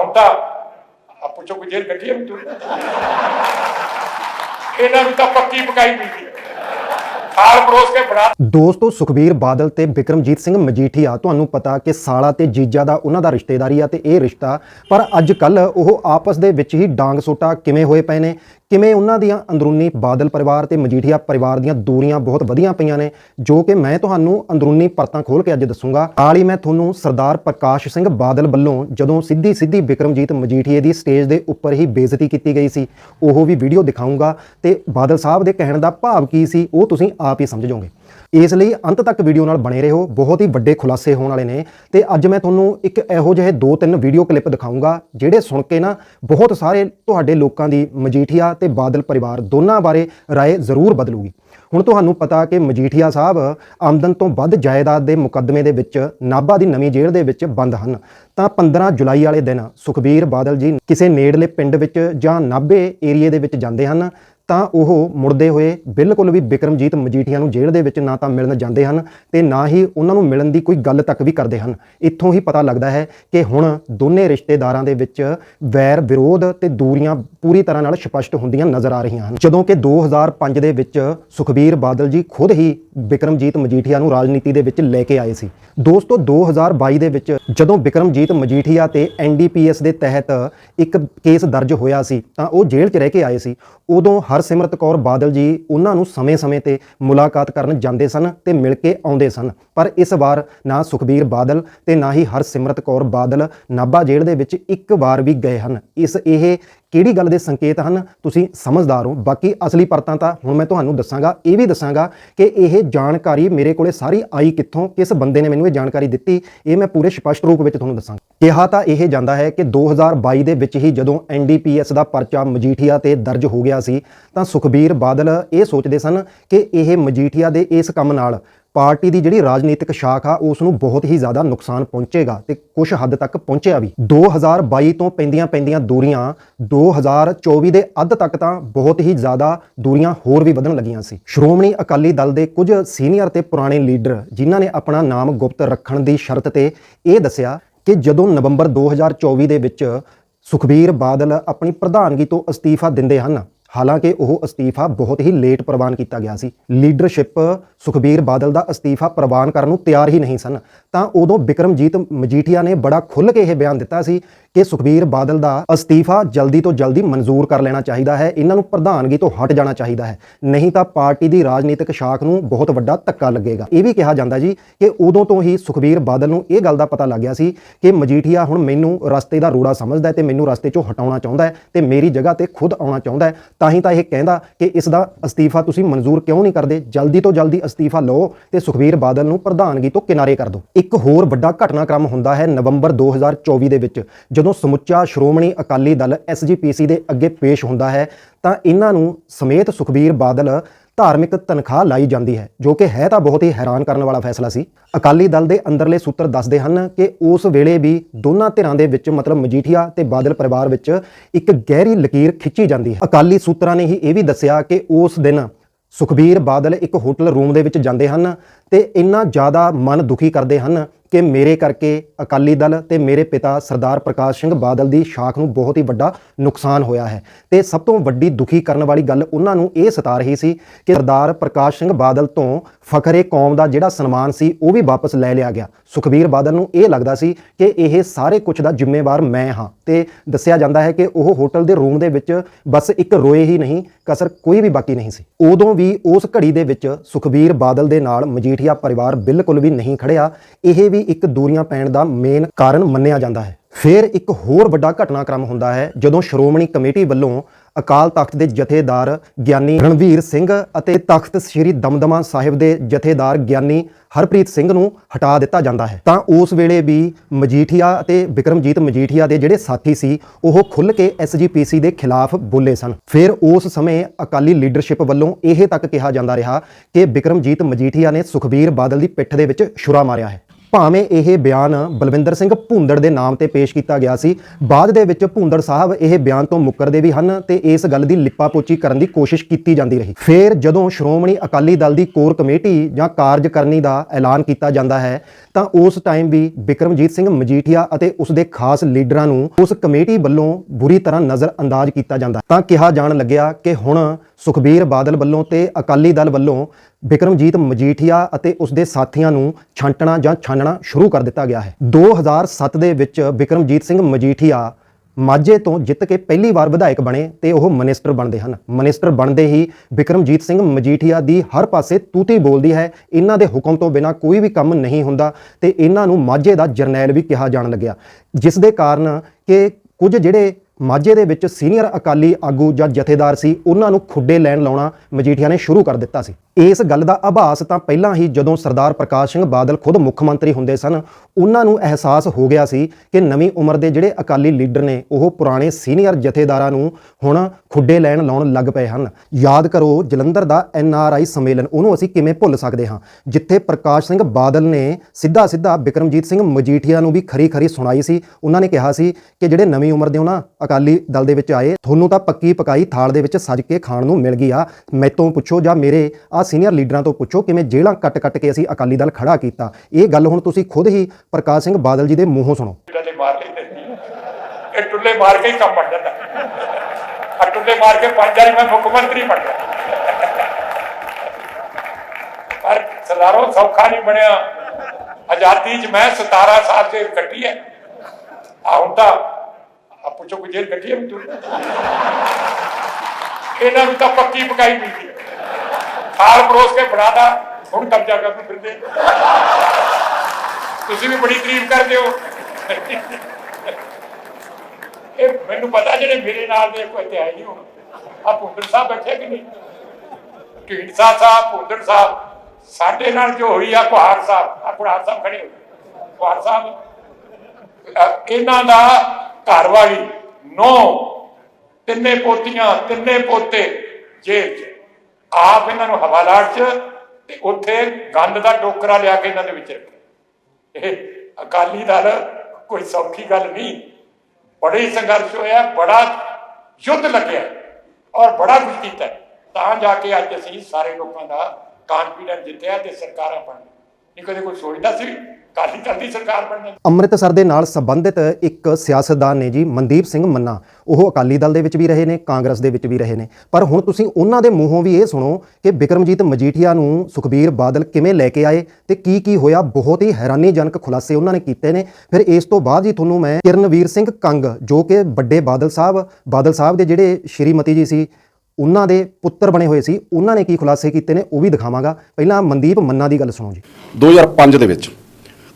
ਹੁਣ ਆ ਪੁੱਛੋ ਕੋਈ ਜੇਲ੍ਹ ਕੱਢੀ ਹੈ ਮੈਨੂੰ ਇਹਨਾਂ ਨੂੰ ਤਾਂ ਪੱਕੀ ਪਕਾਈ ਮਿਲਦੀ ਖਾਲ ਪਰੋਸ ਕੇ ਬਣਾ ਦੋਸਤੋ, ਸੁਖਬੀਰ ਬਾਦਲ ਤੇ ਬਿਕਰਮਜੀਤ ਸਿੰਘ ਮਜੀਠੀਆ, ਤੁਹਾਨੂੰ ਪਤਾ ਕਿ ਸਾਲਾ ਤੇ ਜੀਜਾ ਦਾ ਉਹਨਾਂ ਦਾ ਰਿਸ਼ਤੇਦਾਰੀ ਆ ਤੇ ਇਹ ਰਿਸ਼ਤਾ, ਪਰ ਅੱਜ ਕੱਲ ਉਹ ਆਪਸ ਦੇ ਵਿੱਚ ਹੀ ਡਾਂਗ ਸੋਟਾ ਕਿਵੇਂ ਹੋਏ ਪਏ ਨੇ, ਕਿਵੇਂ ਉਹਨਾਂ ਦੀਆਂ ਅੰਦਰੂਨੀ ਬਾਦਲ ਪਰਿਵਾਰ ਤੇ ਮਜੀਠੀਆ ਪਰਿਵਾਰ ਦੀਆਂ ਦੂਰੀਆਂ ਬਹੁਤ ਵਧੀਆਂ ਪਈਆਂ ਨੇ, ਜੋ ਕਿ ਮੈਂ ਤੁਹਾਨੂੰ ਅੰਦਰੂਨੀ ਪਰਤਾਂ ਖੋਲ ਕੇ ਅੱਜ ਦੱਸੂਗਾ। ਨਾਲ ਹੀ ਮੈਂ ਤੁਹਾਨੂੰ ਸਰਦਾਰ ਪ੍ਰਕਾਸ਼ ਸਿੰਘ ਬਾਦਲ ਵੱਲੋਂ ਜਦੋਂ ਸਿੱਧੀ ਸਿੱਧੀ ਬਿਕਰਮਜੀਤ ਮਜੀਠੀਏ ਦੀ ਸਟੇਜ ਦੇ ਉੱਪਰ ਹੀ ਬੇਇੱਜ਼ਤੀ ਕੀਤੀ ਗਈ ਸੀ, ਉਹ ਵੀ ਵੀਡੀਓ ਦਿਖਾਊਂਗਾ ਤੇ ਬਾਦਲ ਸਾਹਿਬ ਦੇ ਕਹਿਣ ਦਾ ਭਾਵ ਕੀ ਸੀ, ਉਹ ਤੁਸੀਂ ਆਪ ਹੀ ਸਮਝ ਜਾਓਗੇ ਇਸ ਲਈ ਅੰਤ ਤੱਕ ਵੀਡੀਓ ਨਾਲ ਬਣੇ ਰਹੋ ਬਹੁਤ ਹੀ ਵੱਡੇ ਖੁਲਾਸੇ ਹੋਣ ਵਾਲੇ ਨੇ ਤੇ ਅੱਜ ਮੈਂ ਤੁਹਾਨੂੰ ਇੱਕ ਇਹੋ ਜਿਹੇ ਦੋ ਤਿੰਨ ਵੀਡੀਓ ਕਲਿੱਪ ਦਿਖਾਊਂਗਾ ਜਿਹੜੇ ਸੁਣ ਕੇ ਨਾ ਬਹੁਤ ਸਾਰੇ ਤੁਹਾਡੇ ਲੋਕਾਂ ਦੀ ਮਜੀਠੀਆ ਤੇ ਬਾਦਲ ਪਰਿਵਾਰ ਦੋਨਾਂ ਬਾਰੇ رائے ਜ਼ਰੂਰ ਬਦਲੂਗੀ ਹੁਣ ਤੁਹਾਨੂੰ ਪਤਾ ਕਿ ਮਜੀਠੀਆ ਸਾਹਿਬ ਆਮਦਨ ਤੋਂ ਵੱਧ ਜਾਇਦਾਦ ਦੇ ਮੁਕੱਦਮੇ ਦੇ ਵਿੱਚ ਨਾਭਾ ਦੀ ਨਵੀਂ ਜੇਲ੍ਹ ਦੇ ਵਿੱਚ ਬੰਦ ਹਨ ਤਾਂ 15 ਜੁਲਾਈ ਵਾਲੇ ਦਿਨ ਸੁਖਬੀਰ ਬਾਦਲ ਜੀ ਕਿਸੇ ਨੇੜਲੇ ਪਿੰਡ ਵਿੱਚ ਜਾਂ ਨਾਭੇ ਏਰੀਏ ਦੇ ਵਿੱਚ ਜਾਂਦੇ ਹਨ ਤਾਂ ਉਹ ਮੁੜਦੇ ਹੋਏ ਬਿਲਕੁਲ ਵੀ ਬਿਕਰਮਜੀਤ ਮਜੀਠੀਆ ਨੂੰ ਜੇਲ੍ਹ ਦੇ ਵਿੱਚ ਨਾ ਤਾਂ ਮਿਲਣ ਜਾਂਦੇ ਹਨ ਤੇ ਨਾ ਹੀ ਉਹਨਾਂ ਨੂੰ ਮਿਲਣ ਦੀ ਕੋਈ ਗੱਲ ਤੱਕ ਵੀ ਕਰਦੇ ਹਨ। ਇੱਥੋਂ ਹੀ ਪਤਾ ਲੱਗਦਾ ਹੈ ਕਿ ਹੁਣ ਦੋਨੇ ਰਿਸ਼ਤੇਦਾਰਾਂ ਦੇ ਵਿੱਚ ਵੈਰ ਵਿਰੋਧ ਤੇ ਦੂਰੀਆਂ ਪੂਰੀ ਤਰ੍ਹਾਂ ਨਾਲ ਸਪਸ਼ਟ ਹੁੰਦੀਆਂ ਨਜ਼ਰ ਆ ਰਹੀਆਂ ਹਨ। ਜਦੋਂ ਕਿ 2005 ਦੇ ਵਿੱਚ ਸੁਖਬੀਰ ਬਾਦਲ ਜੀ ਖੁਦ ਹੀ ਬਿਕਰਮਜੀਤ ਮਜੀਠੀਆ ਨੂੰ ਰਾਜਨੀਤੀ ਦੇ ਵਿੱਚ ਲੈ ਕੇ ਆਏ ਸੀ। ਦੋਸਤੋ 2022 ਦੇ ਵਿੱਚ ਜਦੋਂ ਬਿਕਰਮਜੀਤ ਮਜੀਠੀਆ ਤੇ ਐਨਡੀਪੀਐਸ ਦੇ ਤਹਿਤ ਇੱਕ ਕੇਸ ਦਰਜ ਹੋਇਆ ਸੀ ਤਾਂ ਉਹ ਜੇਲ੍ਹ 'ਚ ਰਹਿ ਕੇ ਆਏ ਸੀ। ਉਦੋਂ ਹਰ ਹਰਸਿਮਰਤ ਕੌਰ ਬਾਦਲ ਜੀ ਉਹਨਾਂ ਨੂੰ ਸਮੇਂ-ਸਮੇਂ ਤੇ ਮੁਲਾਕਾਤ ਕਰਨ ਜਾਂਦੇ ਸਨ ਤੇ ਮਿਲ ਕੇ ਆਉਂਦੇ ਸਨ। ਪਰ ਇਸ ਵਾਰ ਨਾ ਸੁਖਬੀਰ ਬਾਦਲ ਤੇ ਨਾ ਹੀ ਹਰਸਿਮਰਤ ਕੌਰ ਬਾਦਲ ਨਾਭਾ ਜੇਲ੍ਹ ਦੇ ਵਿੱਚ ਇੱਕ ਵਾਰ ਵੀ ਗਏ ਹਨ। ਇਸ ਇਹ ਕਿਹੜੀ ਗੱਲ ਦੇ ਸੰਕੇਤ ਹਨ, ਤੁਸੀਂ ਸਮਝਦਾਰ ਹੋ। ਬਾਕੀ ਅਸਲੀ ਪਰਤਾਂ ਤਾਂ ਹੁਣ ਮੈਂ ਤੁਹਾਨੂੰ ਦੱਸਾਂਗਾ, ਇਹ ਵੀ ਦੱਸਾਂਗਾ ਕਿ ਇਹ ਜਾਣਕਾਰੀ ਮੇਰੇ ਕੋਲੇ ਸਾਰੀ ਆਈ ਕਿੱਥੋਂ, ਕਿਸ ਬੰਦੇ ਨੇ ਮੈਨੂੰ ਇਹ ਜਾਣਕਾਰੀ ਦਿੱਤੀ, ਇਹ ਮੈਂ ਪੂਰੇ ਸਪਸ਼ਟ ਰੂਪ ਵਿੱਚ ਤੁਹਾਨੂੰ ਦੱਸਾਂਗਾ। ਕਿਹਾ ਤਾਂ ਇਹ ਜਾਂਦਾ ਹੈ ਕਿ 2022 ਦੇ ਵਿੱਚ ਹੀ ਜਦੋਂ ਐਨਡੀਪੀਐਸ ਦਾ ਪਰਚਾ ਮਜੀਠੀਆ ਤੇ ਦਰਜ ਹੋ ਗਿਆ ਸੀ, ਤਾਂ ਸੁਖਬੀਰ ਬਾਦਲ ਇਹ ਸੋਚਦੇ ਸਨ ਕਿ ਇਹ ਮਜੀਠੀਆ ਦੇ ਇਸ ਕੰਮ ਨਾਲ ਪਾਰਟੀ ਦੀ ਜਿਹੜੀ ਰਾਜਨੀਤਿਕ ਸ਼ਾਖ ਆ ਉਸ ਨੂੰ ਬਹੁਤ ਹੀ ਜ਼ਿਆਦਾ ਨੁਕਸਾਨ ਪਹੁੰਚੇਗਾ ਤੇ ਕੁਝ ਹੱਦ ਤੱਕ ਪਹੁੰਚਿਆ ਵੀ। 2022 ਤੋਂ ਪੈਂਦੀਆਂ ਪੈਂਦੀਆਂ ਦੂਰੀਆਂ 2024 ਦੇ ਅੱਧ ਤੱਕ ਤਾਂ ਬਹੁਤ ਹੀ ਜ਼ਿਆਦਾ ਦੂਰੀਆਂ ਹੋਰ ਵੀ ਵਧਣ ਲੱਗੀਆਂ ਸੀ। ਸ਼੍ਰੋਮਣੀ ਅਕਾਲੀ ਦਲ ਦੇ ਕੁਝ ਸੀਨੀਅਰ ਤੇ ਪੁਰਾਣੇ ਲੀਡਰ, ਜਿਨ੍ਹਾਂ ਨੇ ਆਪਣਾ ਨਾਮ ਗੁਪਤ ਰੱਖਣ ਦੀ ਸ਼ਰਤ ਤੇ ਇਹ ਦੱਸਿਆ ਕਿ ਜਦੋਂ ਨਵੰਬਰ 2024 ਦੇ ਵਿੱਚ ਸੁਖਬੀਰ ਬਾਦਲ ਆਪਣੀ ਪ੍ਰਧਾਨਗੀ ਤੋਂ ਅਸਤੀਫਾ ਦਿੰਦੇ ਹਨ ਹਾਲਾਂਕਿ ਉਹ ਅਸਤੀਫਾ ਬਹੁਤ ਹੀ ਲੇਟ ਪ੍ਰਵਾਨ ਕੀਤਾ ਗਿਆ ਸੀ। ਲੀਡਰਸ਼ਿਪ ਸੁਖਬੀਰ ਬਾਦਲ ਦਾ ਅਸਤੀਫਾ ਪ੍ਰਵਾਨ ਕਰਨ ਨੂੰ ਤਿਆਰ ਹੀ ਨਹੀਂ ਸਨ। ਤਾਂ ਉਦੋਂ ਬਿਕਰਮਜੀਤ ਮਜੀਠੀਆ ਨੇ ਬੜਾ ਖੁੱਲ੍ਹ ਕੇ ਇਹ ਬਿਆਨ ਦਿੱਤਾ ਸੀ ਕਿ ਸੁਖਬੀਰ ਬਾਦਲ ਦਾ ਅਸਤੀਫਾ ਜਲਦੀ ਤੋਂ ਜਲਦੀ ਮਨਜ਼ੂਰ ਕਰ ਲੈਣਾ ਚਾਹੀਦਾ ਹੈ, ਇਹਨਾਂ ਨੂੰ ਪ੍ਰਧਾਨਗੀ ਤੋਂ ਹਟ ਜਾਣਾ ਚਾਹੀਦਾ ਹੈ। ਨਹੀਂ ਤਾਂ ਪਾਰਟੀ ਦੀ ਰਾਜਨੀਤਿਕ ਸ਼ਾਖ ਨੂੰ ਬਹੁਤ ਵੱਡਾ ਧੱਕਾ ਲੱਗੇਗਾ। ਇਹ ਵੀ ਕਿਹਾ ਜਾਂਦਾ ਜੀ ਕਿ ਉਦੋਂ ਤੋਂ ਹੀ ਸੁਖਬੀਰ ਬਾਦਲ ਨੂੰ ਇਹ ਗੱਲ ਦਾ ਪਤਾ ਲੱਗ ਗਿਆ ਸੀ ਕਿ ਮਜੀਠੀਆ ਹੁਣ ਮੈਨੂੰ ਰਸਤੇ ਦਾ ਰੋੜਾ ਸਮਝਦਾ ਹੈ ਤੇ ਮੈਨੂੰ ਰਸਤੇ ਚੋਂ ਹਟਾਉਣਾ ਚਾਹੁੰਦਾ ਹੈ ਤੇ ਮੇਰੀ ਜਗ੍ਹਾ ਤੇ ਖੁਦ ਆਉਣਾ ਚਾਹੁੰਦਾ ਹੈ। ਤਾਂ ਹੀ ਤਾਂ ਇਹ ਕਹਿੰਦਾ ਕਿ ਇਸ ਦਾ ਅਸਤੀਫਾ ਤੁਸੀਂ ਮਨਜ਼ੂਰ ਕਿਉਂ ਨਹੀਂ ਕਰਦੇ? ਜਲਦੀ ਤੋਂ ਜਲਦੀ ਅਸਤੀਫਾ ਲਓ ਤੇ ਸੁਖਬੀਰ ਬਾਦਲ ਨੂੰ ਪ੍ਰਧਾਨਗੀ ਤੋਂ ਕਿਨਾਰੇ ਕਰ ਦਿਓ। ਇੱਕ ਹੋਰ ਵੱਡਾ ਘਟਨਾਕ੍ਰਮ ਹੁੰਦਾ ਹੈ ਨਵੰਬਰ 2024 ਦੇ ਵਿੱਚ ਜਦੋਂ ਸਮੁੱਚਾ ਸ਼੍ਰੋਮਣੀ ਅਕਾਲੀ ਦਲ ਐਸਜੀਪੀਸੀ ਦੇ ਅੱਗੇ ਪੇਸ਼ ਹੁੰਦਾ ਹੈ, ਤਾਂ ਇਹਨਾਂ ਨੂੰ ਸਮੇਤ ਸੁਖਬੀਰ ਬਾਦਲ ਧਾਰਮਿਕ ਤਨਖਾਹ ਲਾਈ ਜਾਂਦੀ ਹੈ, ਜੋ ਕਿ ਹੈ ਤਾਂ ਬਹੁਤ ਹੀ ਹੈਰਾਨ ਕਰਨ ਵਾਲਾ ਫੈਸਲਾ ਸੀ। ਅਕਾਲੀ ਦਲ ਦੇ ਅੰਦਰਲੇ ਸੂਤਰ ਦੱਸਦੇ ਹਨ ਕਿ ਉਸ ਵੇਲੇ ਵੀ ਦੋਨਾਂ ਧਿਰਾਂ ਦੇ ਵਿੱਚ ਮਤਲਬ ਮਜੀਠੀਆ ਤੇ ਬਾਦਲ ਪਰਿਵਾਰ ਵਿੱਚ ਇੱਕ ਗਹਿਰੀ ਲਕੀਰ ਖਿੱਚੀ ਜਾਂਦੀ ਹੈ। ਅਕਾਲੀ ਸੂਤਰਾਂ ਨੇ ਹੀ ਇਹ ਵੀ ਦੱਸਿਆ ਕਿ ਉਸ ਦਿਨ ਸੁਖਬੀਰ ਬਾਦਲ ਇੱਕ ਹੋਟਲ ਰੂਮ ਦੇ ਵਿੱਚ ਜਾਂਦੇ ਹਨ ਤੇ ਇੰਨਾ ਜ਼ਿਆਦਾ ਮਨ ਦੁਖੀ ਕਰਦੇ ਹਨ ਕਿ ਮੇਰੇ ਕਰਕੇ ਅਕਾਲੀ ਦਲ ਤੇ ਮੇਰੇ ਪਿਤਾ ਸਰਦਾਰ ਪ੍ਰਕਾਸ਼ ਸਿੰਘ ਬਾਦਲ ਦੀ ਸ਼ਾਖ ਨੂੰ ਬਹੁਤ ਹੀ ਵੱਡਾ ਨੁਕਸਾਨ ਹੋਇਆ ਹੈ। ਤੇ ਸਭ ਤੋਂ ਵੱਡੀ ਦੁਖੀ ਕਰਨ ਵਾਲੀ ਗੱਲ ਉਹਨਾਂ ਨੂੰ ਇਹ ਸਤਾ ਰਹੀ ਸੀ ਕਿ ਸਰਦਾਰ ਪ੍ਰਕਾਸ਼ ਸਿੰਘ ਬਾਦਲ ਤੋਂ ਫਖਰੇ ਕੌਮ ਦਾ ਜਿਹੜਾ ਸਨਮਾਨ ਸੀ, ਉਹ ਵੀ ਵਾਪਸ ਲੈ ਲਿਆ ਗਿਆ। ਸੁਖਬੀਰ ਬਾਦਲ ਨੂੰ ਇਹ ਲੱਗਦਾ ਸੀ ਕਿ ਇਹ ਸਾਰੇ ਕੁਝ ਦਾ ਜ਼ਿੰਮੇਵਾਰ ਮੈਂ ਹਾਂ। ਤੇ ਦੱਸਿਆ ਜਾਂਦਾ ਹੈ ਕਿ ਉਹ ਹੋਟਲ ਦੇ ਰੂਮ ਦੇ ਵਿੱਚ ਬਸ ਇੱਕ ਰੋਏ ਹੀ ਨਹੀਂ, ਕਸਰ ਕੋਈ ਵੀ ਬਾਕੀ ਨਹੀਂ ਸੀ। ਉਦੋਂ ਵੀ ਉਸ ਘੜੀ ਦੇ ਵਿੱਚ ਸੁਖਬੀਰ ਬਾਦਲ ਦੇ ਨਾਲ ਮਜੀਠੀਆ ਪਰਿਵਾਰ ਬਿਲਕੁਲ ਵੀ ਨਹੀਂ ਖੜਿਆ। ਇਹ ਵੀ ਇੱਕ ਦੂਰੀਆਂ ਪੈਣ ਦਾ ਮੇਨ ਕਾਰਨ ਮੰਨਿਆ ਜਾਂਦਾ ਹੈ। ਫਿਰ ਇੱਕ ਹੋਰ ਵੱਡਾ ਘਟਨਾਕ੍ਰਮ ਹੁੰਦਾ ਹੈ, ਜਦੋਂ ਸ਼੍ਰੋਮਣੀ ਕਮੇਟੀ ਵੱਲੋਂ ਅਕਾਲ ਤਖਤ ਦੇ ਜਥੇਦਾਰ ਗਿਆਨੀ ਰਣਵੀਰ ਸਿੰਘ ਅਤੇ ਤਖਤ ਸ੍ਰੀ ਦਮਦਮਾ ਸਾਹਿਬ ਦੇ ਜਥੇਦਾਰ ਗਿਆਨੀ ਹਰਪ੍ਰੀਤ ਸਿੰਘ ਨੂੰ ਹਟਾ ਦਿੱਤਾ ਜਾਂਦਾ ਹੈ। ਤਾਂ ਉਸ ਵੇਲੇ ਵੀ ਮਜੀਠੀਆ ਅਤੇ ਵਿਕਰਮਜੀਤ ਮਜੀਠੀਆ ਦੇ ਜਿਹੜੇ ਸਾਥੀ ਸੀ, ਉਹ ਖੁੱਲ੍ਹ ਕੇ ਐਸਜੀਪੀਸੀ ਦੇ ਖਿਲਾਫ ਬੋਲੇ ਸਨ। ਫਿਰ ਉਸ ਸਮੇਂ ਅਕਾਲੀ ਲੀਡਰਸ਼ਿਪ ਵੱਲੋਂ ਇਹ ਤੱਕ ਕਿਹਾ ਜਾਂਦਾ ਰਿਹਾ ਕਿ ਵਿਕਰਮਜੀਤ ਮਜੀਠੀਆ ਨੇ ਸੁਖਬੀਰ ਬਾਦਲ ਦੀ ਪਿੱਠ ਦੇ ਵਿੱਚ ਛੁਰਾ ਮਾਰਿਆ ਹੈ। ਭਾਵੇਂ ਇਹ ਬਿਆਨ ਬਲਵਿੰਦਰ ਸਿੰਘ ਭੁੰਦੜ ਦੇ ਨਾਮ ਤੇ ਪੇਸ਼ ਕੀਤਾ ਗਿਆ ਸੀ, ਬਾਅਦ ਦੇ ਵਿੱਚ ਭੁੰਦੜ ਸਾਹਿਬ ਇਹ ਬਿਆਨ ਤੋਂ ਮੁੱਕਰਦੇ ਵੀ ਹਨ ਤੇ ਇਸ ਗੱਲ ਦੀ ਲਿਪਾਪੋਚੀ ਕਰਨ ਦੀ ਕੋਸ਼ਿਸ਼ ਕੀਤੀ ਜਾਂਦੀ ਰਹੀ। ਫਿਰ ਜਦੋਂ ਸ਼੍ਰੋਮਣੀ ਅਕਾਲੀ ਦਲ ਦੀ ਕੋਰ ਕਮੇਟੀ ਜਾਂ ਕਾਰਜਕਰਨੀ ਦਾ ਐਲਾਨ ਕੀਤਾ ਜਾਂਦਾ ਹੈ, ਤਾਂ ਉਸ ਟਾਈਮ ਵੀ ਬਿਕਰਮਜੀਤ ਸਿੰਘ ਮਜੀਠੀਆ ਅਤੇ ਉਸ ਦੇ ਖਾਸ ਲੀਡਰਾਂ ਨੂੰ ਉਸ ਕਮੇਟੀ ਵੱਲੋਂ ਬੁਰੀ ਤਰ੍ਹਾਂ ਨਜ਼ਰ ਅੰਦਾਜ਼ ਕੀਤਾ ਜਾਂਦਾ ਤਾਂ ਕਿਹਾ ਜਾਣ ਲੱਗਿਆ ਕਿ ਹੁਣ ਸੁਖਬੀਰ ਬਾਦਲ ਵੱਲੋਂ ਤੇ ਅਕਾਲੀ ਦਲ ਵੱਲੋਂ ਬਿਕਰਮਜੀਤ ਮਜੀਠੀਆ ਅਤੇ ਉਸ ਦੇ ਸਾਥੀਆਂ ਨੂੰ ਛਾਂਟਣਾ ਜਾਂ ਛਾਨਣਾ ਸ਼ੁਰੂ ਕਰ ਦਿੱਤਾ ਗਿਆ ਹੈ। 2007 ਦੇ ਵਿੱਚ ਬਿਕਰਮਜੀਤ ਸਿੰਘ ਮਜੀਠੀਆ ਮਾਝੇ ਤੋਂ ਜਿੱਤ ਕੇ ਪਹਿਲੀ ਵਾਰ ਵਿਧਾਇਕ ਬਣੇ ਤੇ ਉਹ ਮਨਿਸਟਰ ਬਣਦੇ ਹਨ। ਮਨਿਸਟਰ ਬਣਦੇ ਹੀ ਬਿਕਰਮਜੀਤ ਸਿੰਘ ਮਜੀਠੀਆ ਦੀ ਹਰ ਪਾਸੇ ਤੂਤੀ ਬੋਲਦੀ ਹੈ। ਇਹਨਾਂ ਦੇ ਹੁਕਮ ਤੋਂ ਬਿਨਾ ਕੋਈ ਵੀ ਕੰਮ ਨਹੀਂ ਹੁੰਦਾ ਤੇ ਇਹਨਾਂ ਨੂੰ ਮਾਝੇ ਦਾ ਜਰਨੈਲ ਵੀ ਕਿਹਾ ਜਾਣ ਲੱਗਿਆ। ਜਿਸ ਦੇ ਕਾਰਨ ਕਿ ਕੁਝ ਜਿਹੜੇ ਮਾਝੇ ਦੇ ਵਿੱਚ ਸੀਨੀਅਰ ਅਕਾਲੀ ਆਗੂ ਜਾਂ ਜਥੇਦਾਰ ਸੀ, ਉਹਨਾਂ ਨੂੰ ਖੁੱਡੇ ਲੈਣ ਲਾਉਣਾ ਮਜੀਠੀਆ ਨੇ ਸ਼ੁਰੂ ਕਰ ਦਿੱਤਾ ਸੀ। ਇਸ ਗੱਲ ਦਾ ਆਭਾਸ ਤਾਂ ਪਹਿਲਾਂ ਹੀ ਜਦੋਂ ਸਰਦਾਰ ਪ੍ਰਕਾਸ਼ ਸਿੰਘ ਬਾਦਲ ਖੁਦ ਮੁੱਖ ਮੰਤਰੀ ਹੁੰਦੇ ਸਨ, ਉਹਨਾਂ ਨੂੰ ਅਹਿਸਾਸ ਹੋ ਗਿਆ ਸੀ ਕਿ ਨਵੀਂ ਉਮਰ ਦੇ ਜਿਹੜੇ ਅਕਾਲੀ ਲੀਡਰ ਨੇ, ਉਹ ਪੁਰਾਣੇ ਸੀਨੀਅਰ ਜਥੇਦਾਰਾਂ ਨੂੰ ਹੁਣ ਖੁੱਡੇ ਲੈਣ ਲਾਉਣ ਲੱਗ ਪਏ ਹਨ। ਯਾਦ ਕਰੋ, ਜਲੰਧਰ ਦਾ ਐਨ ਆਰ ਆਈ ਸੰਮੇਲਨ, ਉਹਨੂੰ ਅਸੀਂ ਕਿਵੇਂ ਭੁੱਲ ਸਕਦੇ ਹਾਂ? ਜਿੱਥੇ ਪ੍ਰਕਾਸ਼ ਸਿੰਘ ਬਾਦਲ ਨੇ ਸਿੱਧਾ ਸਿੱਧਾ ਬਿਕਰਮਜੀਤ ਸਿੰਘ ਮਜੀਠੀਆ ਨੂੰ ਵੀ ਖਰੀ ਖਰੀ ਸੁਣਾਈ ਸੀ, ਉਹਨਾਂ ਨੇ ਕਿਹਾ ਸੀ ਕਿ ਜਿਹੜੇ ਨਵੀਂ ਉਮਰ ਦੇ ਉਹਨਾਂ ਅਕਾਲੀ ਦਲ ਦੇ ਵਿੱਚ ਆਏ। ਤੁਹਾਨੂੰ ਤਾਂ ਪੱਕੀ ਪਕਾਈ ਥਾਲ ਦੇ ਵਿੱਚ ਸੱਜ ਕੇ ਖਾਣ ਨੂੰ ਮਿਲ ਗਈ ਆ। ਮੈਤੋਂ ਪੁੱਛੋ ਜਾਂ ਮੇਰੇ ਆ ਸੀਨੀਅਰ ਲੀਡਰਾਂ ਤੋਂ ਪੁੱਛੋ ਕਿਵੇਂ ਜੇਲ੍ਹਾਂ ਕੱਟ ਕੱਟ ਕੇ ਅਸੀਂ ਅਕਾਲੀ ਦਲ ਖੜਾ ਕੀਤਾ। ਇਹ ਗੱਲ ਹੁਣ ਤੁਸੀਂ ਖੁਦ ਹੀ ਪ੍ਰਕਾਸ਼ ਸਿੰਘ ਬਾਦਲ ਜੀ ਦੇ ਮੂੰਹੋਂ ਸੁਣੋ। ਟੁੱਲੇ ਮਾਰ ਲੈਂਦੇ ਇਹ ਟੁੱਲੇ ਮਾਰ ਕੇ ਹੀ ਕੰਮ ਬਣ ਜਾਂਦਾ। ਆ ਟੁੱਲੇ ਮਾਰ ਕੇ ਪੰਜ ਵਾਰੀ ਮੈਂ ਮੁੱਖ ਮੰਤਰੀ ਬਣ ਗਿਆ। ਪਰ ਸਰਦਾਰੋਂ ਸੌਖਾ ਨਹੀਂ ਬਣਿਆ। ਆਜ਼ਾਦੀ 'ਚ ਮੈਂ 17 ਸਾਲ ਜੇਲ੍ਹ ਕੱਟੀ ਹੈ। ਆ ਹੁਣ ਤਾਂ ਆ ਜੇਲ੍ਹ ਕੱਟੀ ਵੀ ਤੂੰ ਇਹਨਾਂ ਨੂੰ ਤਾਂ ਪੱਕੀ ਪਕਾਈ ਮਿਲਦੀ ਹੈ ਖਾਲ ਪਰੋਸ ਕੇ ਬਣਾਦਾ ਹੁਣ ਕਬਜ਼ਾ ਕਰਨ ਫਿਰਦੇ। ਤੁਸੀਂ ਵੀ ਬੜੀ ਤਾਰੀਫ ਕਰਦੇ ਹੋ। ਇਹ ਮੈਨੂੰ ਪਤਾ ਜਿਹੜੇ ਮੇਰੇ ਨਾਲ ਦੇ ਕੋਈ ਤੇ ਆਏ ਨਹੀਂ ਹੁਣ। ਆ ਭੁੰਦਰ ਸਾਹਿਬ ਬੈਠੇ ਕਿ ਨਹੀਂ? ਢੀਂਡਸਾ ਸਾਹਿਬ ਭੁੰਦਰ ਸਾਹਿਬ, ਸਾਡੇ ਨਾਲ ਜੋ ਹੋਈ ਆ ਕੁਹਾਰ ਸਾਹਿਬ ਆ ਕੁਹਾਰ ਸਾਹਿਬ ਖੜੇ ਹੋ। ਕੁਹਾਰ ਸਾਹਿਬ ਇਹਨਾਂ ਦਾ ਘਰ ਵਾਲੀ ਨੌ, ਤਿੰਨੇ ਪੋਤੀਆਂ, ਤਿੰਨੇ ਪੋਤੇ ਜੇਲ੍ਹ 'ਚ ਆਪ ਇਹਨਾਂ ਨੂੰ ਹਵਾਲਾਤ 'ਚ ਤੇ ਉੱਥੇ ਗੰਦ ਦਾ ਟੋਕਰਾ ਲਿਆ ਕੇ ਇਹਨਾਂ ਦੇ ਵਿੱਚ ਰੱਖਿਆ। ਇਹ ਅਕਾਲੀ ਦਲ ਕੋਈ ਸੌਖੀ ਗੱਲ ਨਹੀਂ। ਬੜੇ ਸੰਘਰਸ਼ ਹੋਇਆ, ਬੜਾ ਯੁੱਧ ਲੱਗਿਆ ਔਰ ਬੜਾ ਕੁਝ ਕੀਤਾ। ਤਾਂ ਜਾ ਕੇ ਅੱਜ ਅਸੀਂ ਸਾਰੇ ਲੋਕਾਂ ਦਾ ਕਾਨਫੀਡੈਂਸ ਜਿੱਤਿਆ ਤੇ ਸਰਕਾਰਾਂ ਬਣ ਨਹੀਂ ਕਦੇ ਕੋਈ ਸੋਚਦਾ ਸੀ ਕਾਲੀ ਕਰਦੀ ਸਰਕਾਰ ਬਣਨਾ। ਅੰਮ੍ਰਿਤਸਰ ਦੇ ਨਾਲ ਸੰਬੰਧਿਤ ਇੱਕ ਸਿਆਸਤਦਾਨ ਨੇ ਜੀ ਮਨਦੀਪ ਸਿੰਘ ਮੰਨਾ, ਉਹ ਅਕਾਲੀ ਦਲ ਦੇ ਵਿੱਚ ਵੀ ਰਹੇ ਨੇ, ਕਾਂਗਰਸ ਦੇ ਵਿੱਚ ਵੀ ਰਹੇ ਨੇ। ਪਰ ਹੁਣ ਤੁਸੀਂ ਉਹਨਾਂ ਦੇ ਮੂੰਹੋਂ ਵੀ ਇਹ ਸੁਣੋ ਕਿ ਬਿਕਰਮਜੀਤ ਮਜੀਠੀਆ ਨੂੰ ਸੁਖਬੀਰ ਬਾਦਲ ਕਿਵੇਂ ਲੈ ਕੇ ਆਏ ਤੇ ਕੀ ਕੀ ਹੋਇਆ, ਬਹੁਤ ਹੀ ਹੈਰਾਨੀਜਨਕ ਖੁਲਾਸੇ ਉਹਨਾਂ ਨੇ ਕੀਤੇ ਨੇ। ਫਿਰ ਇਸ ਤੋਂ ਬਾਅਦ ਹੀ ਤੁਹਾਨੂੰ ਮੈਂ ਕਿਰਨਵੀਰ ਸਿੰਘ ਕੰਗ, ਜੋ ਕਿ ਵੱਡੇ ਬਾਦਲ ਸਾਹਿਬ ਬਾਦਲ ਸਾਹਿਬ ਦੇ ਜਿਹੜੇ ਸ਼੍ਰੀਮਤੀ ਜੀ ਸੀ ਉਹਨਾਂ ਦੇ ਪੁੱਤਰ ਬਣੇ ਹੋਏ ਸੀ ਉਹਨਾਂ ਨੇ ਕੀ ਖੁਲਾਸੇ ਕੀਤੇ ਨੇ ਉਹ ਵੀ ਦਿਖਾਵਾਂਗਾ। ਪਹਿਲਾਂ ਮਨਦੀਪ ਮੰਨਾ ਦੀ ਗੱਲ ਸੁਣੋ ਜੀ। 2005 ਦੇ ਵਿੱਚ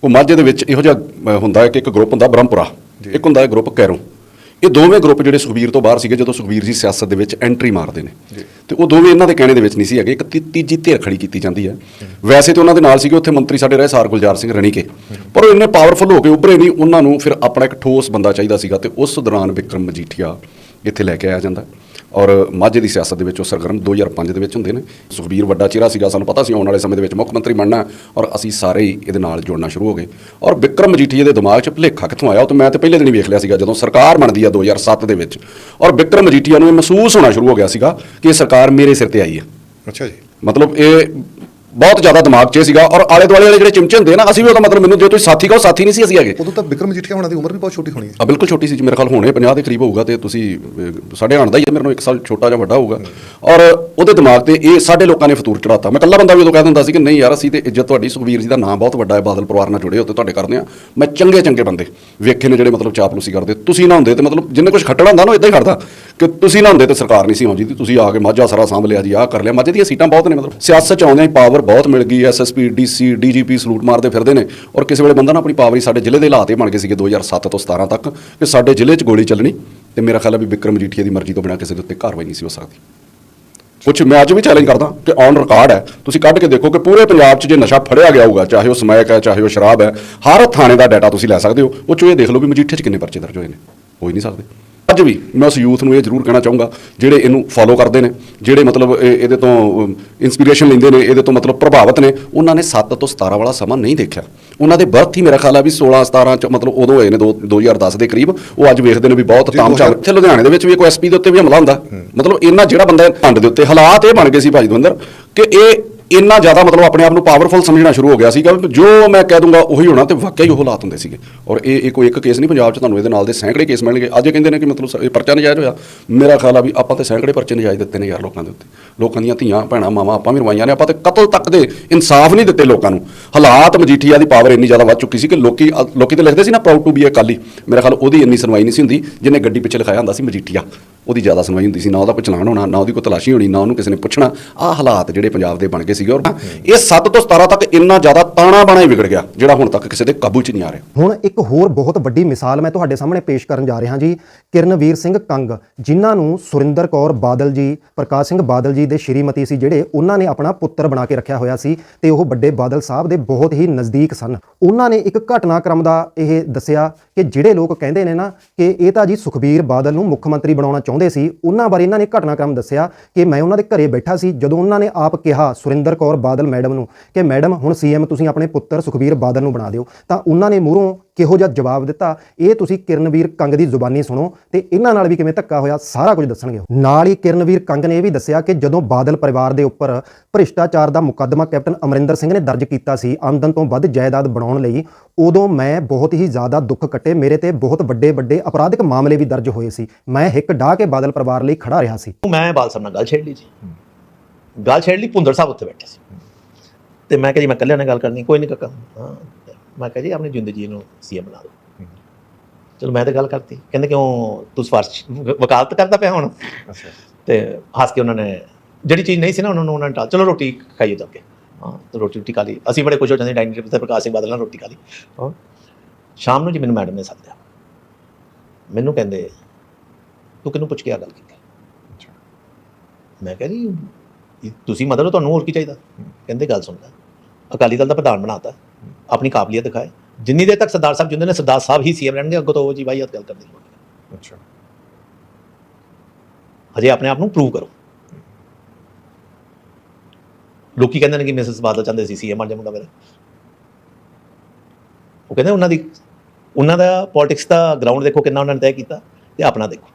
ਉਹ ਮਾਝੇ ਦੇ ਵਿੱਚ ਇਹੋ ਜਿਹਾ ਹੁੰਦਾ ਹੈ ਕਿ ਇੱਕ ਗਰੁੱਪ ਹੁੰਦਾ ਬ੍ਰਹਮਪੁਰਾ। ਇੱਕ ਹੁੰਦਾ ਹੈ ਗਰੁੱਪ ਕੈਰੋਂ। ਇਹ ਦੋਵੇਂ ਗਰੁੱਪ ਜਿਹੜੇ ਸੁਖਬੀਰ ਤੋਂ ਬਾਹਰ ਸੀਗੇ ਜਦੋਂ ਸੁਖਬੀਰ ਜੀ ਸਿਆਸਤ ਦੇ ਵਿੱਚ ਐਂਟਰੀ ਮਾਰਦੇ ਨੇ। ਤੇ ਉਹ ਦੋਵੇਂ ਇਹਨਾਂ ਦੇ ਕਹਿਣੇ ਦੇ ਵਿੱਚ ਨਹੀਂ ਸੀ ਹੈਗੇ ਇੱਕ ਤੀ- ਤੀਜੀ ਧਿਰ ਖੜੀ ਕੀਤੀ ਜਾਂਦੀ ਹੈ। ਵੈਸੇ ਤੇ ਉਹਨਾਂ ਦੇ ਨਾਲ ਸੀਗੇ ਉੱਥੇ ਮੰਤਰੀ ਸਾਡੇ ਰਹੇ ਸਾਰ ਗੁਲਜ਼ਾਰ ਸਿੰਘ ਰਣੀਕੇ। ਪਰ ਉਹ ਇੰਨੇ ਪਾਵਰਫੁਲ ਹੋ ਕੇ ਉੱਭਰੇ ਨਹੀਂ ਉਹਨਾਂ ਨੂੰ ਫਿਰ ਆਪਣਾ ਇੱਕ ਠੋਸ ਬੰਦਾ ਚਾਹੀਦਾ ਸੀਗਾ ਤੇ ਉਸ ਦੌਰਾਨ ਵਿਕਰਮ ਮਜੀਠੀਆ ਇੱਥੇ ਲੈ ਕੇ ਆਇਆ ਜਾਂਦਾ। ਔਰ ਮਾਝੇ ਦੀ ਸਿਆਸਤ ਦੇ ਵਿੱਚ ਉਹ ਸਰਗਰਮ 2005 ਦੇ ਵਿੱਚ ਹੁੰਦੇ ਨੇ। ਸੁਖਬੀਰ ਵੱਡਾ ਚਿਹਰਾ ਸੀਗਾ ਸਾਨੂੰ ਪਤਾ ਸੀ ਆਉਣ ਵਾਲੇ ਸਮੇਂ ਦੇ ਵਿੱਚ ਮੁੱਖ ਮੰਤਰੀ ਬਣਨਾ ਔਰ ਅਸੀਂ ਸਾਰੇ ਹੀ ਇਹਦੇ ਨਾਲ ਜੁੜਨਾ ਸ਼ੁਰੂ ਹੋ ਗਏ। ਔਰ ਵਿਕਰਮ ਮਜੀਠੀਆ ਦੇ ਦਿਮਾਗ 'ਚ ਭੁਲੇਖਾ ਕਿੱਥੋਂ ਆਇਆ? ਉਹ ਤਾਂ ਮੈਂ ਤੇ ਪਹਿਲੇ ਦਿਨ ਹੀ ਵੇਖ ਲਿਆ ਸੀਗਾ ਜਦੋਂ ਸਰਕਾਰ ਬਣਦੀ ਆ 2007 ਦੇ ਵਿੱਚ। ਔਰ ਵਿਕਰਮ ਮਜੀਠੀਆ ਨੂੰ ਇਹ ਮਹਿਸੂਸ ਹੋਣਾ ਸ਼ੁਰੂ ਹੋ ਗਿਆ ਸੀਗਾ ਕਿ ਇਹ ਸਰਕਾਰ ਮੇਰੇ ਸਿਰ ਤੇ ਆਈ ਹੈ। ਅੱਛਾ ਜੀ। ਮਤਲਬ ਇਹ ਬਹੁਤ ਜ਼ਿਆਦਾ ਦਿਮਾਗ 'ਚ ਸੀਗਾ ਔਰ ਆਲੇ ਦੁਆਲੇ ਵਾਲੇ ਜਿਹੜੇ ਚਿਮਚੇ ਹੁੰਦੇ ਨਾ ਅਸੀਂ ਵੀ ਉਹਦਾ ਮਤਲਬ ਮੈਨੂੰ ਜੇ ਤੁਸੀਂ ਸਾਥੀ ਕਹੋ ਸਾਥੀ ਨਹੀਂ ਸੀ ਅਸੀਂ ਹੈਗੇ। ਉਦੋਂ ਤਾਂ ਵਿਕਰਮ ਮਜੀਠੀਆ ਹੋਣਾ ਦੀ ਉਮਰ ਵੀ ਬਹੁਤ ਛੋਟੀ ਹੋਣੀ ਹੈ। ਆ ਬਿਲਕੁਲ ਛੋਟੀ ਸੀ ਜੀ ਮੇਰੇ ਖਿਆਲ ਹੋਣੇ 50 ਦੇ ਕਰੀਬ ਹੋਊਗਾ ਤੇ ਤੁਸੀਂ ਸਾਡੇ ਆਣ ਦਾ ਹੀ ਹੈ, ਮੇਰੇ ਨਾਲੋਂ ਇੱਕ ਸਾਲ ਛੋਟਾ ਜਾਂ ਵੱਡਾ ਹੋਊਗਾ। ਔਰ ਉਹਦੇ ਦਿਮਾਗ ਤੇ ਇਹ ਸਾਡੇ ਲੋਕਾਂ ਨੇ ਫਤੂਰ ਚੜਾਤਾ ਮੈਂ ਇਕੱਲਾ ਬੰਦਾ ਵੀ ਉਦੋਂ ਕਹਿ ਦਿੰਦਾ ਸੀ ਕਿ ਨਹੀਂ ਯਾਰ ਅਸੀਂ ਤੇ ਇੱਜ਼ਤ ਤੁਹਾਡੀ ਸੁਖਵੀਰ ਜੀ ਦਾ ਨਾਮ ਬਹੁਤ ਵੱਡਾ ਹੈ ਬਾਦਲ ਪਰਿਵਾਰ ਨਾਲ ਜੁੜੇ ਹੋ ਤੇ ਤੁਹਾਡੇ ਕਰਦੇ ਆ ਮੈਂ ਚੰਗੇ ਚੰਗੇ ਬੰਦੇ। ਵੇਖੇ ਨੇ ਜਿਹੜੇ ਮਤਲਬ ਚਾਪਲੂਸੀ ਕਰਦੇ। ਤੁਸੀਂ ਨਾ ਹੁੰਦੇ ਤੇ ਮਤਲਬ ਜਿੰਨੇ ਕੁਝ ਖੱਟਣਾ ਹੁੰਦਾ ਨਾ ਇਦਾਂ ਹੀ ਕਰਦਾ ਕਿ ਤੁਸੀਂ ਨਾ ਹੁੰਦੇ ਤੇ ਸਰਕਾਰ ਨਹੀਂ ਸੀ ਆਉਂਦੀ ਤੁਸੀਂ ਆ ਕੇ ਮਾਝਾ ਸਾਰਾ ਸਾਂਭ ਲਿਆ ਜੀ ਆਹ ਕਰ ਲਿਆ। ਮਾਝੇ ਦੀਆਂ ਸੀਟਾਂ ਬਹੁਤ ਨੇ ਮਤਲਬ। ਸਿਆਸਤ ਚ ਆਉਂਦਿਆਂ ਹੀ ਪਾਵਰ ਬਹੁਤ ਮਿਲ ਗਈ ਐਸਐਸਪੀ ਡੀਸੀ ਡੀਜੀਪੀ ਸਲੂਟ ਮਾਰਦੇ ਫਿਰਦੇ ਨੇ। ਔਰ ਕਿਸੇ ਵੇਲੇ ਬੰਦਾ ਨਾ ਆਪਣੀ ਪਾਵਰੀ ਸਾਡੇ ਜ਼ਿਲ੍ਹੇ ਦੇ ਹਾਲਾਤ ਹੀ ਬਣ ਗਏ ਸੀਗੇ 2007 ਤੋਂ 17 ਤੱਕ ਕਿ ਸਾਡੇ ਜ਼ਿਲ੍ਹੇ 'ਚ ਗੋਲੀ ਚੱਲਣੀ ਤੇ ਮੇਰਾ ਖਿਆਲ ਹੈ ਵੀ ਵਿਕਰਮ ਜੀਠੀਆ ਦੀ ਮਰਜ਼ੀ ਤੋਂ ਬਿਨਾਂ ਕਿਸੇ ਦੇ ਉੱਤੇ ਕਾਰਵਾਈ ਨਹੀਂ ਸੀ ਹੋ ਸਕਦੀ। ਕੁਝ ਮੈਂ ਅੱਜ ਵੀ ਚੈਲੰਜ ਕਰਦਾ ਕਿ ਔਨ ਰਿਕਾਰਡ ਹੈ। ਤੁਸੀਂ ਕੱਢ ਕੇ ਦੇਖੋ ਕਿ ਪੂਰੇ ਪੰਜਾਬ 'ਚ ਜੇ ਨਸ਼ਾ ਫੜਿਆ ਗਿਆ ਹੋਊਗਾ, ਚਾਹੇ ਉਹ ਸਮੈਕ ਹੈ, ਚਾਹੇ ਉਹ ਸ਼ਰਾਬ ਹੈ, ਹਰ ਥਾਣੇ ਦਾ ਡਾਟਾ ਤੁਸੀਂ ਲੈ ਸਕਦੇ ਹੋ। ਉਹ 'ਚੋਂ ਇਹ ਦੇਖ ਲਓ ਵੀ ਮਜੀਠੇ 'ਚ ਕਿੰਨੇ ਪਰਚੇ ਦਰਜ ਹੋਏ ਨੇ। ਹੋ ਹੀ ਨਹੀਂ ਸਕਦੇ। ਅੱਜ ਵੀ ਮੈਂ ਉਸ ਯੂਥ ਨੂੰ ਇਹ ਜ਼ਰੂਰ ਕਹਿਣਾ ਚਾਹੂੰਗਾ ਜਿਹੜੇ ਇਹਨੂੰ ਫੋਲੋ ਕਰਦੇ ਨੇ ਜਿਹੜੇ ਮਤਲਬ ਇਹ- ਇਹਦੇ ਤੋਂ ਇਨਸਪੀਰੇਸ਼ਨ ਲੈਂਦੇ ਨੇ ਇਹਦੇ ਤੋਂ ਮਤਲਬ ਪ੍ਰਭਾਵਿਤ ਨੇ ਉਹਨਾਂ ਨੇ 7 ਤੋਂ 17 ਵਾਲਾ ਸਮਾਂ ਨਹੀਂ ਦੇਖਿਆ। ਉਹਨਾਂ ਦੇ ਬਰਥ ਹੀ ਮੇਰਾ ਖਿਆਲ ਆ ਵੀ 16 17 ਚ ਮਤਲਬ ਉਦੋਂ ਹੋਏ ਨੇ ਦੋ- 2010 ਦੇ ਕਰੀਬ ਉਹ ਅੱਜ ਵੇਖਦੇ ਨੇ ਵੀ ਬਹੁਤ ਤਾਮਝਾਮ। 2000 ਇੱਥੇ ਲੁਧਿਆਣੇ ਦੇ ਵਿੱਚ ਵੀ ਕੋਈ ਐਸਪੀ ਦੇ ਉੱਤੇ ਵੀ ਹਮਲਾ ਹੁੰਦਾ। ਮਤਲਬ ਇਹਨਾਂ ਜਿਹੜਾ ਬੰਦਾ ਭੰਡ ਦੇ ਉੱਤੇ ਹਾਲਾਤ ਇਹ ਬਣ ਗਏ ਸੀ ਭਾਈ ਦਵਿੰਦਰ ਕਿ ਇਹ ਇੰਨਾ ਜ਼ਿਆਦਾ ਮਤਲਬ ਆਪਣੇ ਆਪ ਨੂੰ ਪਾਵਰਫੁਲ ਸਮਝਣਾ ਸ਼ੁਰੂ ਹੋ ਗਿਆ ਸੀਗਾ ਵੀ ਜੋ ਮੈਂ ਕਹਿ ਦੂੰਗਾ ਉਹੀ ਹੋਣਾ ਤੇ ਵਾਕਿਆ ਹੀ ਉਹ ਹਾਲਾਤ ਹੁੰਦੇ ਸੀਗੇ। ਔਰ ਇਹ ਇਹ ਕੋਈ ਇੱਕ ਕੇਸ ਨਹੀਂ ਪੰਜਾਬ 'ਚ ਤੁਹਾਨੂੰ ਇਹਦੇ ਨਾਲ ਦੇ ਸੈਂਕੜੇ ਕੇਸ ਮਿਲਣਗੇ। ਅੱਜ ਇਹ ਕਹਿੰਦੇ ਨੇ ਕਿ ਮਤਲਬ ਸ- ਇਹ ਪਰਚਾ ਨਜਾਇਜ਼ ਹੋਇਆ। ਮੇਰਾ ਖਿਆਲ ਆ ਵੀ ਆਪਾਂ ਤੇ ਸੈਂਕੜੇ ਪਰਚੇ ਨਜਾਇਜ਼ ਦਿੱਤੇ ਨੇ ਯਾਰ ਲੋਕਾਂ ਦੇ ਉੱਤੇ। ਲੋਕਾਂ ਦੀਆਂ ਧੀਆਂ, ਭੈਣਾਂ, ਮਾਵਾਂ ਆਪਾਂ ਵੀ ਰਵਾਈਆਂ ਨੇ, ਆਪਾਂ ਤੇ ਕਤਲ ਤੱਕ ਦੇ ਇਨਸਾਫ ਨਹੀਂ ਦਿੱਤੇ ਲੋਕਾਂ ਨੂੰ। ਹਾਲਾਤ ਮਜੀਠੀਆ ਦੀ ਪਾਵਰ ਇੰਨੀ ਜ਼ਿਆਦਾ ਵੱਧ ਚੁੱਕੀ ਸੀ ਕਿ ਲੋਕੀ, ਅ- ਲੋਕੀ ਤੇ ਲਿਖਦੇ ਸੀ ਨਾ ਪ੍ਰਾਊਡ ਟੂ ਬੀ ਅਕਾਲੀ ਮੇਰਾ ਖਿਆਲ ਉਹਦੀ ਇੰਨੀ ਸੁਣਵਾਈ ਨਹੀਂ ਸੀ ਹੁੰਦੀ ਜਿਹਨੇ ਗੱਡੀ ਪਿੱਛੇ ਲਿਖਾਇਆ ਹੁੰਦਾ ਸੀ ਮਜੀਠੀਆ। ਉਹਦੀ ਜ਼ਿਆਦਾ ਸੁਣਵਾਈ ਹੁੰਦੀ ਸੀ। ਨਾ ਉਹਦਾ ਕੋਈ ਚਲਾਨ ਹੋਣਾ, ਨਾ ਉਹਦੀ ਕੋਈ ਤਲਾਸ਼ੀ ਹੋਣੀ, ਨਾ ਉਹਨੂੰ ਕਿਸੇ ਨੇ ਪੁੱਛਣਾ। ਆਹ ਹਾਲਾਤ ਜਿਹੜੇ ਪੰਜਾਬ ਦੇ ਬਣ ਗਏ ਸੀਗੇ ਔਰ ਇਹ 7 ਤੋਂ 17 ਤੱਕ ਇੰਨਾ ਜ਼ਿਆਦਾ ਤਾਣਾ ਬਾਣਾ ਹੀ ਵਿਗੜ ਗਿਆ, ਜਿਹੜਾ ਹੁਣ ਤੱਕ ਕਿਸੇ ਦੇ ਕਾਬੂ 'ਚ ਨਹੀਂ ਆ ਰਿਹਾ। ਹੁਣ ਇੱਕ ਹੋਰ ਬਹੁਤ ਵੱਡੀ ਮਿਸਾਲ ਮੈਂ ਤੁਹਾਡੇ ਸਾਹਮਣੇ ਪੇਸ਼ ਕਰਨ ਜਾ ਰਿਹਾ ਜੀ, ਕਿਰਨਵੀਰ ਸਿੰਘ ਕੰਗ, ਜਿਨ੍ਹਾਂ ਨੂੰ ਸੁਰਿੰਦਰ ਕੌਰ ਬਾਦਲ ਜੀ, ਪ੍ਰਕਾਸ਼ ਸਿੰਘ ਬਾਦਲ ਜੀ ਦੇ ਸ਼੍ਰੀਮਤੀ ਸੀ, ਜਿਹੜੇ ਉਹਨਾਂ ਨੇ ਆਪਣਾ ਪੁੱਤਰ ਬਣਾ ਕੇ ਰੱਖਿਆ ਹੋਇਆ ਸੀ ਤੇ ਉਹ ਵੱਡੇ ਬਾਦਲ ਸਾਹਿਬ ਦੇ ਬਹੁਤ ਹੀ ਨਜ਼ਦੀਕ ਸਨ। ਉਹਨਾਂ ਨੇ ਇੱਕ ਘਟਨਾਕ੍ਰਮ ਦਾ ਇਹ ਦੱਸਿਆ ਕਿ ਜਿਹੜੇ ਲੋਕ ਕਹਿੰਦੇ ਨੇ ਨਾ ਕਿ ਇਹ ਤਾਂ ਜੀ ਸੁਖਬੀਰ ਬਾਦਲ ਨੂੰ ਮੁੱਖ ਮੰਤਰੀ ਬਣਾਉਣਾ ਚਾਹੁੰਦੇ ਸੀ, ਉਹਨਾਂ ਬਾਰੇ ਇਹਨਾਂ ਨੇ ਘਟਨਾਕ੍ਰਮ ਦੱਸਿਆ ਕਿ ਮੈਂ ਉਹਨਾਂ ਦੇ ਘਰੇ ਬੈਠਾ ਸੀ, ਜਦੋਂ ਉਹਨਾਂ ਨੇ ਆਪ ਕਿਹਾ, ਸੁਰਿੰਦਰ ਕੌਰ ਬਾਦਲ ਮੈਡਮ ਨੂੰ ਕਿ ਮੈਡਮ, ਹੁਣ ਸੀਐਮ ਤੁਸੀਂ ਆਪਣੇ ਪੁੱਤਰ ਸੁਖਬੀਰ ਬਾਦਲ ਨੂੰ ਬਣਾ ਦਿਓ। ਤਾਂ ਉਹਨਾਂ ਨੇ ਮੂਹਰੋਂ ਕਿਹੋ ਜਿਹਾ ਜਵਾਬ ਦਿੱਤਾ? ਇਹ ਤੁਸੀਂ ਕਿਰਨਵੀਰ ਕੰਗ ਦੀ ਜ਼ੁਬਾਨੀ ਸੁਣੋ ਤੇ ਇਹਨਾਂ ਨਾਲ ਵੀ ਕਿਵੇਂ ਧੱਕਾ ਹੋਇਆ, ਸਾਰਾ ਕੁਝ ਦੱਸਣਗੇ ਨਾਲ ਹੀ ਕਿਰਨਵੀਰ ਕੰਗ ਨੇ ਇਹ ਵੀ ਦੱਸਿਆ ਕਿ ਜਦੋਂ ਬਾਦਲ ਪਰਿਵਾਰ ਦੇ ਉੱਪਰ ਭ੍ਰਿਸ਼ਟਾਚਾਰ ਦਾ ਮੁਕੱਦਮਾ ਕੈਪਟਨ ਅਮਰਿੰਦਰ ਸਿੰਘ ਨੇ ਦਰਜ ਕੀਤਾ ਸੀ ਆਮਦਨ ਤੋਂ ਵੱਧ ਜਾਇਦਾਦ ਬਣਾਉਣ ਲਈ, ਉਦੋਂ ਮੈਂ ਬਹੁਤ ਹੀ ਜ਼ਿਆਦਾ ਦੁੱਖ ਕੱਟੇ। ਮੇਰੇ ਤੇ ਬਹੁਤ ਵੱਡੇ ਵੱਡੇ ਅਪਰਾਧਿਕ ਮਾਮਲੇ ਵੀ ਦਰਜ ਹੋਏ ਸੀ। ਮੈਂ ਹਿੱਕ ਢਾਹ ਕੇ ਬਾਦਲ ਪਰਿਵਾਰ ਲਈ ਖੜਾ ਰਿਹਾ ਸੀ। ਮੈਂ ਬਾਲ ਸਾਹਿਬ ਨਾਲ ਗੱਲ ਛੇੜ ਲਈ ਜੀ। ਗੱਲ ਛੇੜ ਲਈ ਭੁੰਦਰ ਸਾਹਿਬ ਉੱਥੇ ਬੈਠੇ ਸੀ। ਤੇ ਮੈਂ ਕਿਹਾ ਜੀ ਮੈਂ ਇਕੱਲੇ ਨਾਲ ਗੱਲ ਕਰਨੀ ਕੋਈ ਨਹੀਂ ਕਾਕਾ। ਹਾਂ। ਮੈਂ ਕਿਹਾ ਜੀ ਆਪਣੀ ਜਿੰਦਗੀ ਜੀ ਨੂੰ ਸੀਐਮ ਬਣਾ ਦਿਓ। ਚਲੋ ਮੈਂ ਤਾਂ ਗੱਲ ਕਰਤੀ। ਕਹਿੰਦੇ ਕਿਉਂ ਤੂੰ ਸਵਾਰਸ਼ ਵਕਾਲਤ ਕਰਦਾ ਪਿਆ ਹੁਣ? ਤੇ ਹੱਸ ਕੇ ਉਹਨਾਂ ਨੇ ਜਿਹੜੀ ਚੀਜ਼ ਨਹੀਂ ਸੀ ਨਾ ਉਹਨਾਂ ਨੂੰ ਉਹਨਾਂ ਨੇ ਟਾਲ ਚਲੋ ਰੋਟੀ ਖਾਈਏ ਜਾ ਕੇ। ਹਾਂ ਤੇ ਰੋਟੀ ਰੋਟੀ ਖਾ ਲਈ। ਅਸੀਂ ਬੜੇ ਖੁਸ਼ ਹੋ ਜਾਂਦੇ ਡਾਈਨਿੰਗ ਟੇਬਲ ਤੇ ਪ੍ਰਕਾਸ਼ ਸਿੰਘ ਬਾਦਲ ਨਾਲ ਰੋਟੀ ਖਾ ਲਈ। ਹਾਂ। ਸ਼ਾਮ ਨੂੰ ਜੀ ਮੈਨੂੰ ਮੈਡਮ ਨੇ ਸੱਦਿਆ ਮੈਨੂੰ ਕਹਿੰਦੇ ਤੂੰ ਕਿਹਨੂੰ ਪੁੱਛ ਕੇ ਆ ਗੱਲ ਕੀਤੀ? ਮੈਂ ਕਿਹਾ ਜੀ ਤੁਸੀਂ ਮਦਦ ਹੋ ਤੁਹਾਨੂੰ ਹੋਰ ਕੀ ਚਾਹੀਦਾ? ਕਹਿੰਦੇ ਗੱਲ ਸੁਣ ਲੈ। ਅਕਾਲੀ ਦਲ ਦਾ ਪ੍ਰਧਾਨ ਬਣਾਤਾ। ਆਪਣੀ ਕਾਬਲੀਅਤ ਦਿਖਾਏ। ਜਿੰਨੀ ਦੇਰ ਤੱਕ ਸਰਦਾਰ ਸਾਹਿਬ ਜਿੰਦੇ ਨੇ ਸਰਦਾਰ ਸਾਹਿਬ ਹੀ ਸੀਐਮ ਰਹਿਣਗੇ ਅੱਗੋਂ ਤੋਂ ਉਹ ਜੀ ਵਾਹੀਅਤ ਗੱਲ ਕਰਦੇ ਅੱਛਾ। ਹਜੇ ਆਪਣੇ ਆਪ ਨੂੰ ਪ੍ਰੂਵ ਕਰੋ। ਲੋਕੀ ਕਹਿੰਦੇ ਨੇ ਕਿ ਮਿਸਿਸ ਬਾਦਲ ਚਾਹੁੰਦੇ ਸੀ ਸੀਐਮ ਬਣ ਜਾ ਮੁੰਡਾ ਮੇਰਾ। ਉਹ ਕਹਿੰਦੇ ਉਹਨਾਂ ਦੀ ਉਹਨਾਂ ਦਾ ਪੋਲਿਟਿਕਸ ਦਾ ਗਰਾਊਂਡ ਦੇਖੋ ਕਿੰਨਾ ਉਹਨਾਂ ਨੇ ਤੈਅ ਕੀਤਾ ਤੇ ਆਪਣਾ ਦੇਖੋ।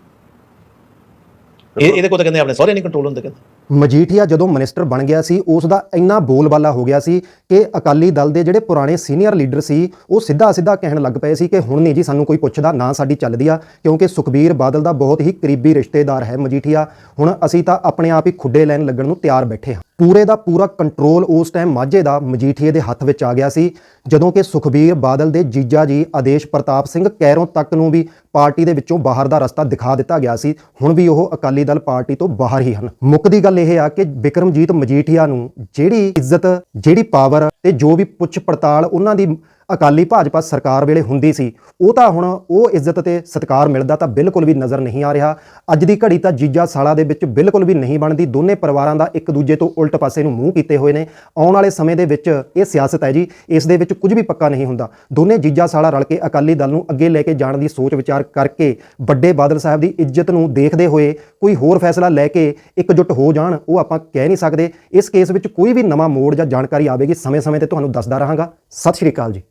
ਇਹ ਇਹਦੇ ਕੋਲ ਤਾਂ ਕਹਿੰਦੇ ਆਪਣੇ ਸਹੁਰੇ ਨਹੀਂ ਕੰਟਰੋਲ ਹੁੰਦੇ ਕਹਿੰਦੇ। ਮਜੀਠੀਆ ਜਦੋਂ ਮਿਨਿਸਟਰ ਬਣ ਗਿਆ ਸੀ, ਉਸ ਦਾ ਇੰਨਾ ਬੋਲਬਾਲਾ ਹੋ ਗਿਆ ਸੀ ਕਿ ਅਕਾਲੀ ਦਲ ਦੇ ਜਿਹੜੇ ਪੁਰਾਣੇ ਸੀਨੀਅਰ ਲੀਡਰ ਸੀ, ਉਹ ਸਿੱਧਾ ਸਿੱਧਾ ਕਹਿਣ ਲੱਗ ਪਏ ਸੀ ਕਿ ਹੁਣ ਨਹੀਂ ਜੀ, ਸਾਨੂੰ ਕੋਈ ਪੁੱਛਦਾ, ਨਾ ਸਾਡੀ ਚੱਲਦੀ ਆ, ਕਿਉਂਕਿ ਸੁਖਬੀਰ ਬਾਦਲ ਦਾ ਬਹੁਤ ਹੀ ਕਰੀਬੀ ਰਿਸ਼ਤੇਦਾਰ ਹੈ ਮਜੀਠੀਆ। ਹੁਣ ਅਸੀਂ ਤਾਂ ਆਪਣੇ ਆਪ ਹੀ ਖੁੱਡੇ ਲੈਣ ਲੱਗਣ ਨੂੰ ਤਿਆਰ ਬੈਠੇ ਹਾਂ। ਪੂਰੇ ਦਾ ਪੂਰਾ ਕੰਟਰੋਲ ਉਸ ਟਾਈਮ ਮਾਝੇ ਦਾ ਮਜੀਠੀਏ ਦੇ ਹੱਥ ਵਿੱਚ ਆ ਗਿਆ ਸੀ, ਜਦੋਂ ਕਿ ਸੁਖਬੀਰ ਬਾਦਲ ਦੇ ਜੀਜਾ ਜੀ ਆਦੇਸ਼ ਪ੍ਰਤਾਪ ਸਿੰਘ ਕੈਰੋਂ ਤੱਕ ਨੂੰ ਵੀ ਪਾਰਟੀ ਦੇ ਵਿੱਚੋਂ ਬਾਹਰ ਦਾ ਰਸਤਾ ਦਿਖਾ ਦਿੱਤਾ ਗਿਆ ਸੀ। ਹੁਣ ਵੀ ਉਹ ਅਕਾਲੀ ਦਲ ਪਾਰਟੀ ਤੋਂ ਬਾਹਰ ਹੀ ਹਨ। ਮੁੱਕਦੀ ਗੱਲ ਇਹ ਆ ਕਿ ਬਿਕਰਮਜੀਤ ਮਜੀਠੀਆ ਨੂੰ ਜਿਹੜੀ ਇੱਜ਼ਤ, ਜਿਹੜੀ ਪਾਵਰ ਤੇ ਜੋ ਵੀ ਪੁੱਛ ਪੜਤਾਲ ਉਹਨਾਂ ਦੀ ਅਕਾਲੀ ਭਾਜਪਾ ਸਰਕਾਰ ਵੇਲੇ ਹੁੰਦੀ ਸੀ। ਉਹ ਤਾਂ ਹੁਣ ਉਹ ਇੱਜ਼ਤ ਤੇ ਸਤਿਕਾਰ ਮਿਲਦਾ ਤਾਂ ਬਿਲਕੁਲ ਵੀ ਨਜ਼ਰ ਨਹੀਂ ਆ ਰਿਹਾ। ਅੱਜ ਦੀ ਘੜੀ ਤਾਂ ਜੀਜਾ ਸਾਲਾ ਦੇ ਵਿੱਚ ਬਿਲਕੁਲ ਵੀ ਨਹੀਂ ਬਣਦੀ। ਦੋਨੇ ਪਰਿਵਾਰਾਂ ਦਾ ਇੱਕ ਦੂਜੇ ਤੋਂ ਉਲਟ ਪਾਸੇ ਨੂੰ ਮੂੰਹ ਕੀਤੇ ਹੋਏ ਨੇ। ਆਉਣ ਵਾਲੇ ਸਮੇਂ ਦੇ ਵਿੱਚ ਇਹ ਸਿਆਸਤ ਹੈ ਜੀ, ਇਸ ਦੇ ਵਿੱਚ ਕੁਝ ਵੀ ਪੱਕਾ ਨਹੀਂ ਹੁੰਦਾ। ਦੋਨੇ ਜੀਜਾ ਸਾਲਾ ਰਲ ਕੇ ਅਕਾਲੀ ਦਲ ਨੂੰ ਅੱਗੇ ਲੈ ਕੇ ਜਾਣ ਦੀ ਸੋਚ ਵਿਚਾਰ ਕਰਕੇ ਵੱਡੇ ਬਾਦਲ ਸਾਹਿਬ ਦੀ ਇੱਜ਼ਤ ਨੂੰ ਦੇਖਦੇ ਹੋਏ ਕੋਈ ਹੋਰ ਫੈਸਲਾ ਲੈ ਕੇ ਇਕਜੁੱਟ ਹੋ ਜਾਣ, ਉਹ ਆਪਾਂ ਕਹਿ ਨਹੀਂ ਸਕਦੇ। ਇਸ ਕੇਸ ਵਿੱਚ ਕੋਈ ਵੀ ਨਵਾਂ ਮੋੜ ਜਾਂ ਜਾਣਕਾਰੀ ਆਵੇਗੀ, ਸਮੇਂ-ਸਮੇਂ ਤੇ ਤੁਹਾਨੂੰ ਦੱਸਦਾ ਰਹਾਂਗਾ। ਸਤਿ ਸ਼੍ਰੀ ਅਕਾਲ ਜੀ।